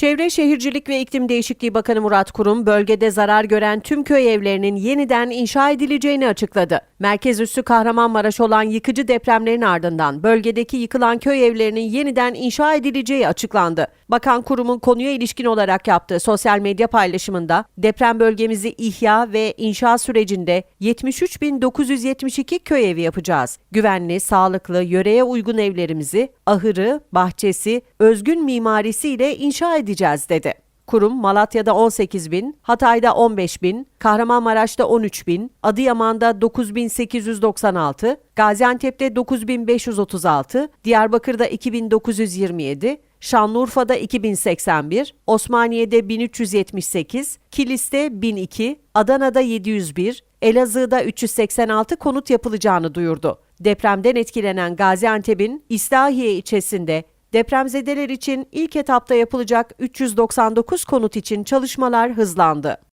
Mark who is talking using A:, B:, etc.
A: Çevre Şehircilik ve İklim Değişikliği Bakanı Murat Kurum, bölgede zarar gören tüm köy evlerinin yeniden inşa edileceğini açıkladı. Merkez üssü Kahramanmaraş olan yıkıcı depremlerin ardından bölgedeki yıkılan köy evlerinin yeniden inşa edileceği açıklandı. Bakan Kurum'un konuya ilişkin olarak yaptığı sosyal medya paylaşımında deprem bölgemizi ihya ve inşa sürecinde 73.972 köy evi yapacağız. Güvenli, sağlıklı, yöreye uygun evlerimizi ahırı, bahçesi, özgün mimarisiyle inşa edeceğiz dedi. Kurum Malatya'da 18 bin, Hatay'da 15 bin, Kahramanmaraş'ta 13 bin, Adıyaman'da 9896, Gaziantep'te 9536, Diyarbakır'da 2927, Şanlıurfa'da 2081, Osmaniye'de 1378, Kilis'te 1002, Adana'da 701, Elazığ'da 386 konut yapılacağını duyurdu. Depremden etkilenen Gaziantep'in İslahiye ilçesinde Depremzedeler için ilk etapta yapılacak 399 konut için çalışmalar hızlandı.